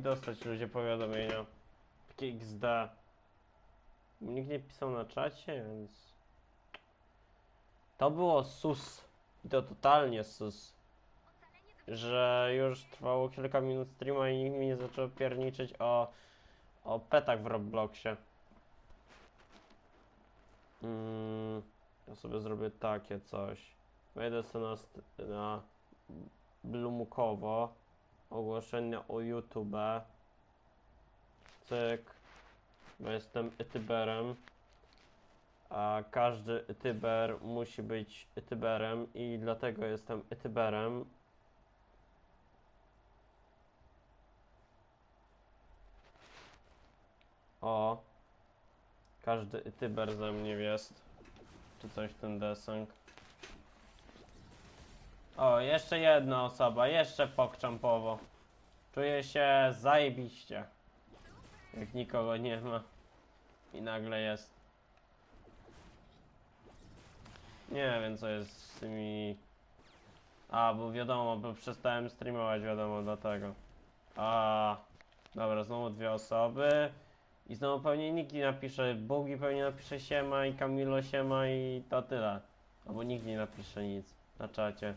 dostać ludzie powiadomienia. Takie XD. Nikt nie pisał na czacie, więc... To było sus. I to totalnie sus. Że już trwało kilka minut streama i nikt mi nie zaczął pierniczyć o... o petach w Robloxie. Mm, ja sobie zrobię takie coś. Wejdę sobie na, na Blumukowo. Ogłoszenia o YouTube. Cyk. Bo jestem youtuberem. A każdy youtuber musi być youtuberem i dlatego jestem youtuberem. O. Każdy youtuber ze mnie jest. Czy coś ten deseń. O, jeszcze jedna osoba, jeszcze pokczampowo. Czuję się zajebiście. Jak nikogo nie ma. I nagle jest. Nie wiem co jest z tymi... A, bo wiadomo, bo przestałem streamować, wiadomo, dlatego. A, dobra, znowu dwie osoby. I znowu pewnie nikt nie napisze, Bugi pewnie napisze siema i Kamilo siema i to tyle. Albo nikt nie napisze nic na czacie.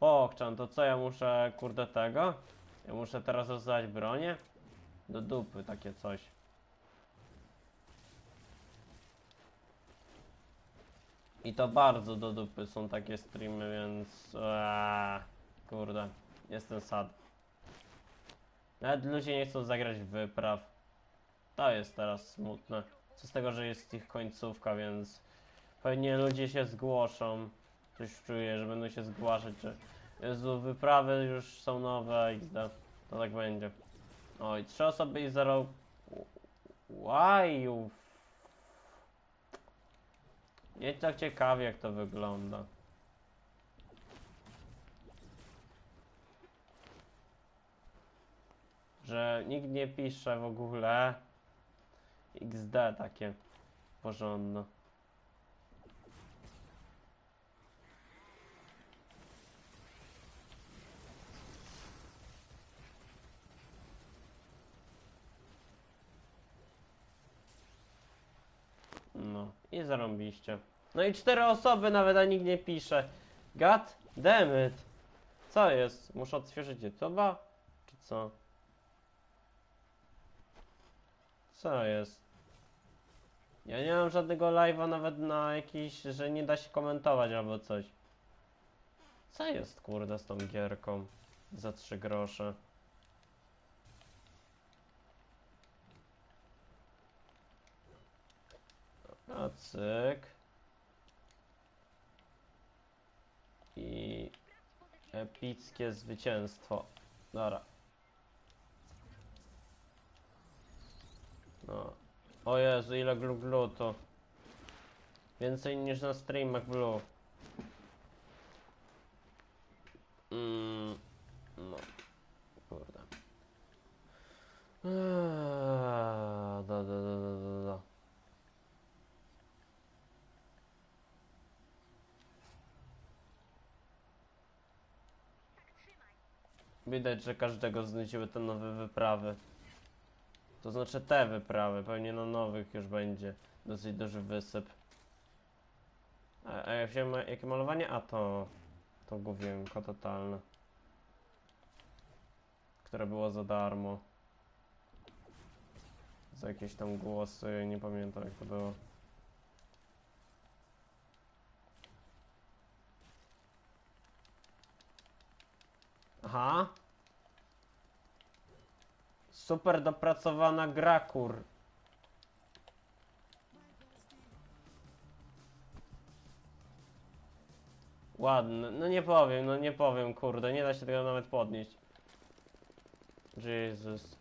Pokczan, to co ja muszę, kurde, tego? Ja muszę teraz rozdać bronię? Do dupy takie coś. I to bardzo do dupy są takie streamy, więc... Eee, kurde, jestem sad. Nawet ludzie nie chcą zagrać wypraw. To jest teraz smutne. Co z tego, że jest ich końcówka, więc... Pewnie ludzie się zgłoszą. Coś czuję, że będą się zgłaszać, że... Jezu, wyprawy już są nowe, XD. To tak będzie. Oj, trzy osoby i zero... Łajów. Nie tak ciekawie jak to wygląda. Że nikt nie pisze w ogóle. XD takie porządne. No zarąbiście. No i cztery osoby nawet, a nikt nie pisze. God damn it. Co jest? Muszę odświeżyć YouTube'a? Czy co? Co jest? Ja nie mam żadnego live'a nawet na jakiś, że nie da się komentować albo coś. Co jest kurde z tą gierką? Za trzy grosze. A cyk. I epickie zwycięstwo. Dobra. No. O Jezu, ile glu glu to. Więcej niż na streamach blue. Mm, no. Kurde. Eee, da, da, da, da, da, da. Widać, że każdego znudziły te nowe wyprawy. To znaczy te wyprawy, pewnie na nowych już będzie dosyć duży wysyp. A, a się ma, jakie malowanie? A to... To główienko totalne. Które było za darmo. Za jakieś tam głosy, nie pamiętam jak to było. Aha. Super dopracowana gra, kur. Ładny. No nie powiem, no nie powiem, kurde. Nie da się tego nawet podnieść. Jezus.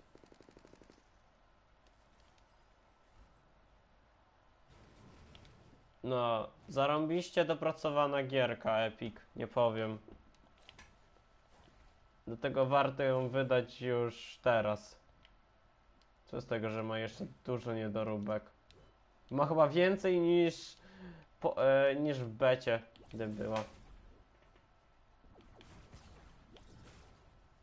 No, zarąbiście dopracowana gierka, Epic. Nie powiem. Dlatego warto ją wydać już teraz. Co z tego, że ma jeszcze dużo niedoróbek. Ma chyba więcej niż, po, e, niż w becie, gdy była.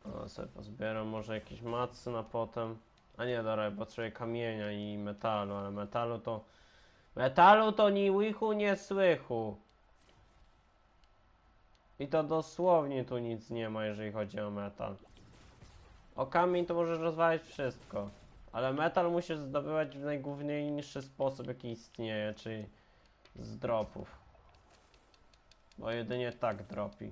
O, sobie pozbieram może jakieś macy na potem. A nie, dobra, potrzebuję kamienia i metalu, ale metalu to... Metalu to ni łychu, nie słychu. I to dosłownie tu nic nie ma, jeżeli chodzi o metal. O kamień to możesz rozwalić wszystko. Ale metal musisz zdobywać w najgłówniejszy sposób, jaki istnieje, czyli z dropów. Bo jedynie tak dropi.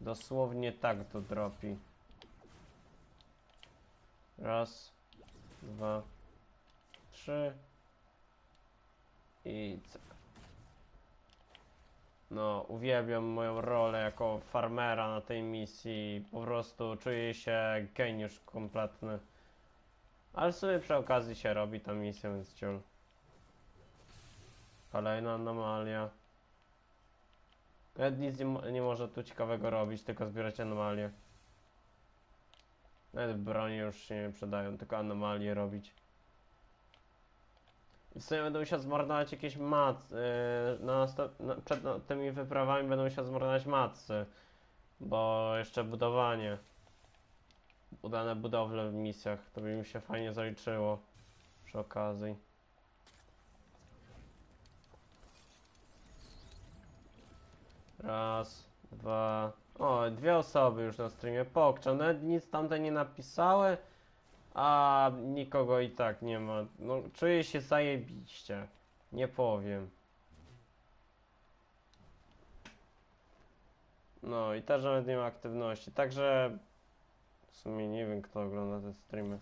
Dosłownie tak to dropi. Raz, dwa, trzy i cyk. No, uwielbiam moją rolę jako farmera na tej misji. Po prostu czuję się geniusz kompletny. Ale w sumie przy okazji się robi ta misja, więc ciul. Kolejna anomalia. Nawet nic nie, nie może tu ciekawego robić, tylko zbierać anomalie. Nawet broni już się nie przydają, tylko anomalie robić. I w sumie będę musiał zmarnować jakieś mat. Yy, na na, przed no, tymi wyprawami będę musiał zmarnować macy. Bo jeszcze budowanie. Udane budowle w misjach. To by mi się fajnie zaliczyło. Przy okazji. Raz, dwa. O, dwie osoby już na streamie. Pokczam. Nawet nic tamte nie napisały. A nikogo i tak nie ma. No, czuję się zajebiście. Nie powiem. No i też nawet nie ma aktywności. Także w sumie nie wiem kto ogląda te streamy.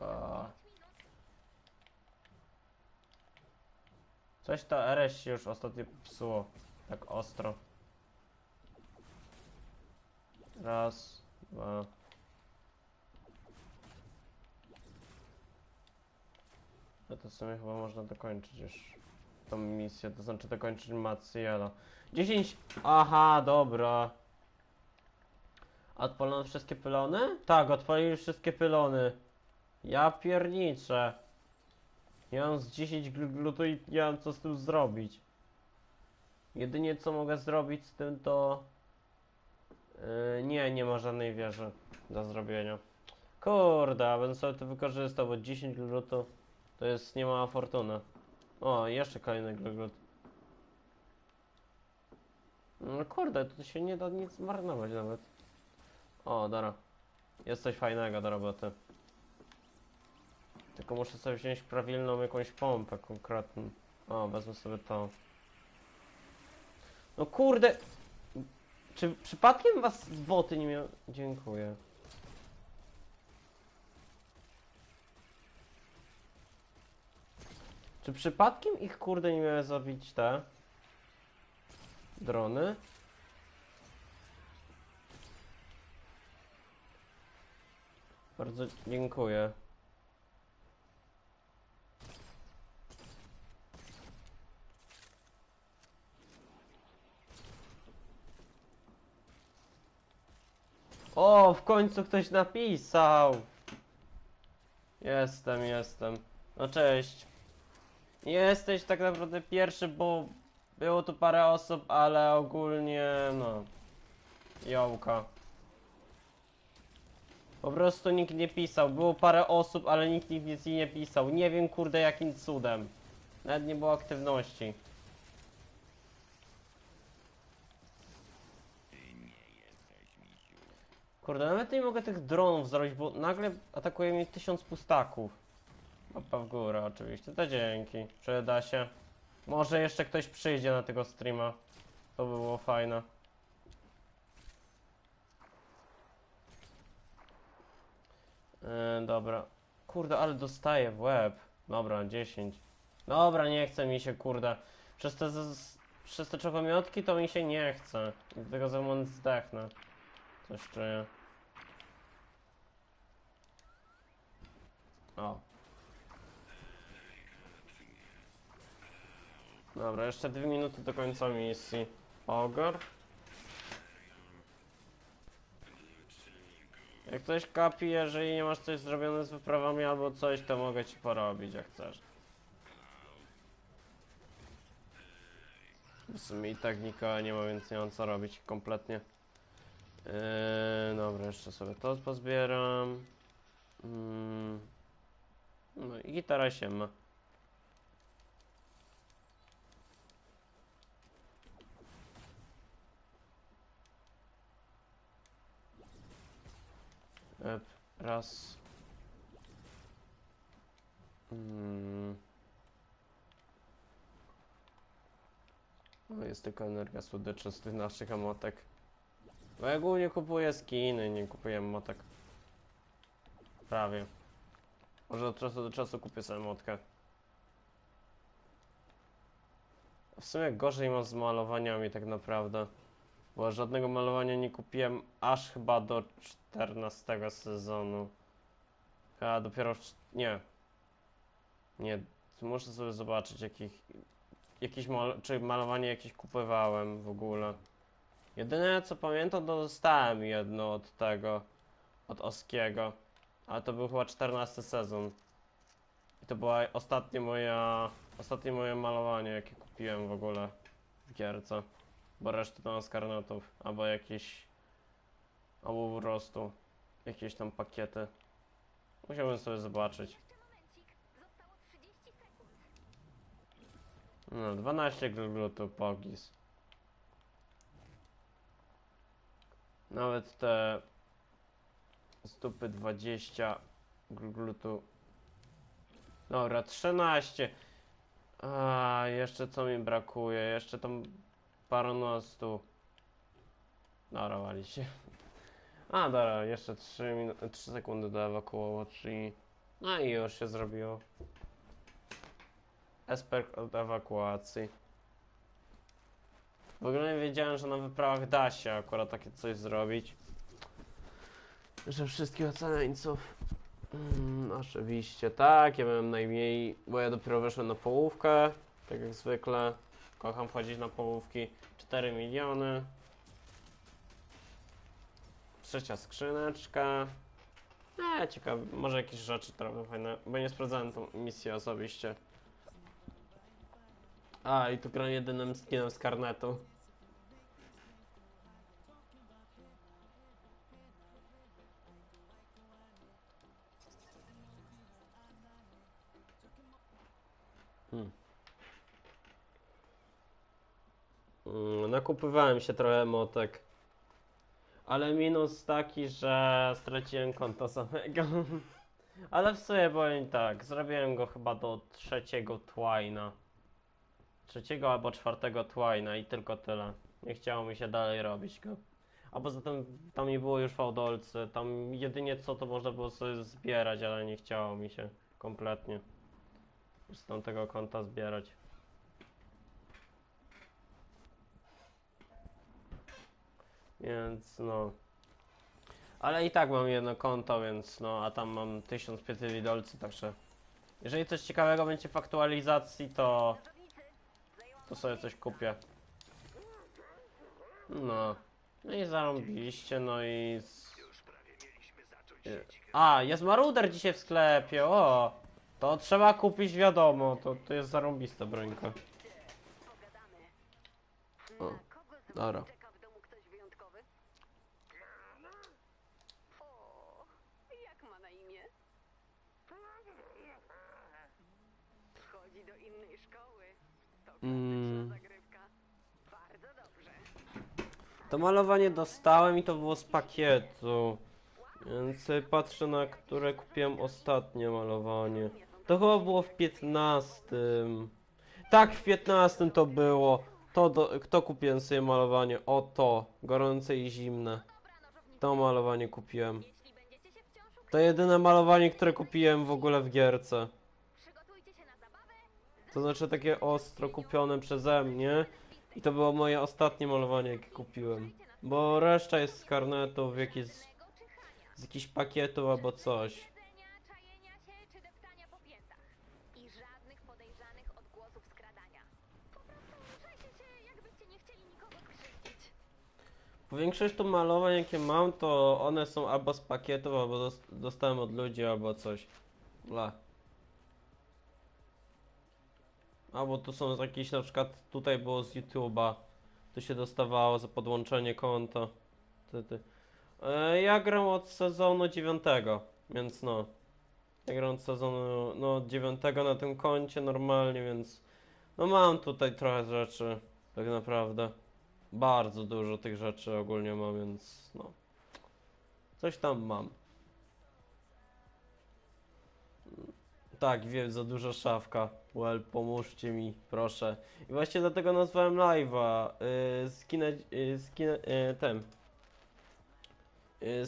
A. Coś to RS się już ostatnio psuło. Tak ostro. Raz, dwa. No to w sumie chyba można dokończyć już tą misję, to znaczy dokończyć Maciela. 10! Aha, dobra. Odpalono wszystkie pylony? Tak, odpalili wszystkie pylony. Ja pierniczę. Ja z 10 gl- glutu i nie mam co z tym zrobić. Jedynie co mogę zrobić z tym to... Yy, nie, nie ma żadnej wieży do zrobienia. Kurde, a będę sobie to wykorzystał, bo 10 glutu to jest niemała fortuna. O, jeszcze kolejny glut. No kurde, tu się nie da nic zmarnować nawet. O, dobra. Jest coś fajnego do roboty. Tylko muszę sobie wziąć prawilną jakąś pompę konkretną. O, wezmę sobie to. No kurde! Czy przypadkiem was boty nie miał... Dziękuję. Czy przypadkiem ich kurde nie miały zabić te drony? Bardzo dziękuję. O, w końcu ktoś napisał. Jestem, jestem. No cześć. Jesteś tak naprawdę pierwszy, bo było tu parę osób, ale ogólnie no. Jołka. Po prostu nikt nie pisał. Było parę osób, ale nikt nic nie pisał. Nie wiem kurde jakim cudem. Nawet nie było aktywności. Kurde, nawet nie mogę tych dronów zrobić, bo nagle atakuje mnie tysiąc pustaków. Opa w górę oczywiście, to dzięki. Przyda się. Może jeszcze ktoś przyjdzie na tego streama. To by było fajne. Yy, dobra. Kurde, ale dostaję w łeb. Dobra, 10. Dobra, nie chce mi się, kurde. Przez te, z, przez te czokomiotki to mi się nie chce. Dlatego za moment zdechnę. Coś czuję. O. Dobra, jeszcze dwie minuty do końca misji. Ogor. Jak coś kapi, jeżeli nie masz coś zrobione z wyprawami albo coś, to mogę ci porobić jak chcesz. W sumie i tak nikogo nie ma, więc nie mam co robić kompletnie. Yy, dobra, jeszcze sobie to pozbieram. Mm. No i gitara się ma. Raz. Mm. No jest tylko energia słodyczna z tych naszych emotek. Bo ja głównie kupuję skiny, nie kupuję emotek. Prawie. Może od czasu do czasu kupię sobie emotkę. W sumie gorzej mam z malowaniami tak naprawdę. Bo żadnego malowania nie kupiłem aż chyba do 14 sezonu. Chyba dopiero Nie. Nie. Muszę sobie zobaczyć jakich... Jakieś mal... czy malowanie jakieś kupowałem w ogóle. Jedyne co pamiętam to dostałem jedno od tego. Od Oskiego. Ale to był chyba 14 sezon. I to była ostatnie moja... Ostatnie moje malowanie jakie kupiłem w ogóle w gierce. Bo resztę to mam z karnotów, albo jakieś... Albo po prostu jakieś tam pakiety. Musiałbym sobie zobaczyć. Jeszcze momencik. Zostało 30 sekund. No, 12 glutów pogis. Nawet te stupy 20 glutu. Dobra, 13. A, jeszcze co mi brakuje? Jeszcze tam paronostu. Dobra, się. A, dobra, jeszcze 3, minu- 3 sekundy do ewakuacji. No i już się zrobiło. Esper od ewakuacji. W ogóle nie wiedziałem, że na wyprawach da się akurat takie coś zrobić. Że wszystkich ocaleńców. Mm, oczywiście tak, ja miałem najmniej, bo ja dopiero weszłem na połówkę. Tak jak zwykle. Kocham wchodzić na połówki. 4 miliony. Trzecia skrzyneczka. Eee, ciekawe, może jakieś rzeczy trochę fajne, bo nie sprawdzałem tą misję osobiście. A, i tu gram jedynym skinem z karnetu. Hmm. Mm, nakupywałem się trochę motek. Ale minus taki, że straciłem konto samego. Ale w sumie powiem tak, zrobiłem go chyba do trzeciego Twina. Trzeciego albo czwartego Twina i tylko tyle. Nie chciało mi się dalej robić go. A poza tym tam nie było już fałdolcy, tam jedynie co to można było sobie zbierać, ale nie chciało mi się kompletnie z tamtego konta zbierać. Więc no. Ale i tak mam jedno konto, więc no, a tam mam 1500 widolcy, także jeżeli coś ciekawego będzie w aktualizacji, to, to sobie coś kupię. No. No i zarąbiliście, no i... Y, A, jest maruder dzisiaj w sklepie, o! To trzeba kupić, wiadomo, to, to jest zarąbista brońka. O, dobra. Mm. To malowanie dostałem i to było z pakietu. Więc patrzę na które kupiłem ostatnie malowanie. To chyba było w 15. Tak, w 15 to było. To do, kto kupiłem sobie malowanie? O to, gorące i zimne. To malowanie kupiłem. To jedyne malowanie, które kupiłem w ogóle w gierce. To znaczy takie ostro kupione przeze mnie. I to było moje ostatnie malowanie, jakie kupiłem. Bo reszta jest z karnetów, jakieś z jakichś pakietów albo coś. Większość tu malowań, jakie mam, to one są albo z pakietów, albo dos- dostałem od ludzi, albo coś. Bla. Albo tu są jakieś na przykład tutaj było z YouTube'a. Tu się dostawało za podłączenie konta. Ty, ty. E, ja gram od sezonu 9, więc no. Ja gram od sezonu no, 9 na tym koncie normalnie, więc no mam tutaj trochę rzeczy, tak naprawdę. Bardzo dużo tych rzeczy ogólnie mam, więc no. Coś tam mam. Tak, wiem, za duża szafka. Well, pomóżcie mi, proszę. I właśnie dlatego nazwałem live'a. Yy, skinę, yy, skinę, yy, ten. Yy,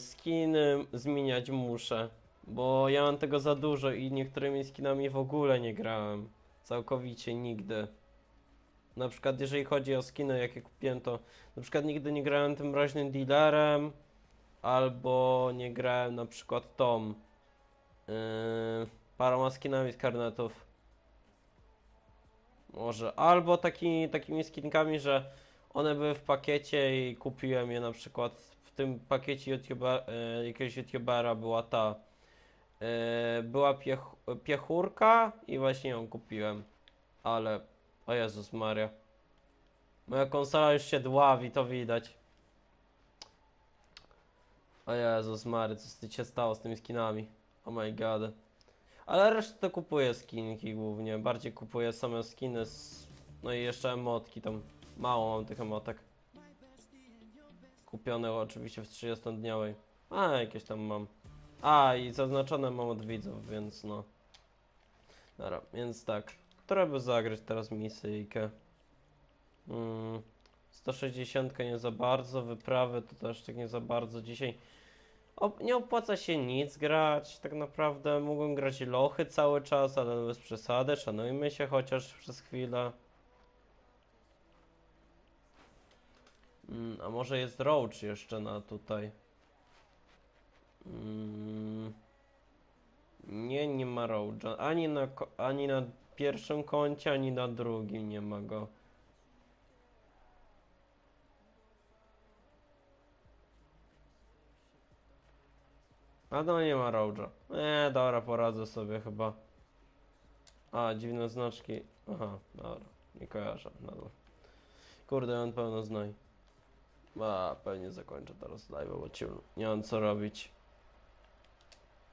zmieniać muszę, bo ja mam tego za dużo i niektórymi skinami w ogóle nie grałem. Całkowicie nigdy. Na przykład jeżeli chodzi o skiny, jakie kupiłem, to na przykład nigdy nie grałem tym mroźnym dealerem, albo nie grałem na przykład Tom. Yy, paroma skinami z karnetów. Może. Albo taki, takimi skinkami, że one były w pakiecie i kupiłem je na przykład w tym pakiecie YouTuber, e, jakiegoś YouTubera była ta. E, była piech, piechurka i właśnie ją kupiłem. Ale. O Jezus Maria. Moja konsola już się dławi, to widać. O Jezus Mary, co się stało z tymi skinami? Oh my god. Ale resztę to kupuję skinki głównie. Bardziej kupuję same skiny z... No i jeszcze emotki tam. Mało mam tych emotek. Kupione oczywiście w 30-dniowej. A, jakieś tam mam. A, i zaznaczone mam od widzów, więc no. Dobra, więc tak. By zagrać teraz misyjkę? Mm, 160 nie za bardzo, wyprawy to też tak nie za bardzo. Dzisiaj nie opłaca się nic grać, tak naprawdę. Mogłem grać lochy cały czas, ale bez przesady. Szanujmy się chociaż przez chwilę. Mm, a może jest Roach jeszcze na tutaj? Mm, nie, nie ma Roacha. Ani na, ani na pierwszym koncie, ani na drugim nie ma go. A no nie ma Roacha. Nie, dobra, poradzę sobie chyba. A, dziwne znaczki. Aha, dobra. Nie kojarzę nadal. Kurde, on pełno znaj. A, pewnie zakończę teraz live, bo ciul. Nie mam co robić.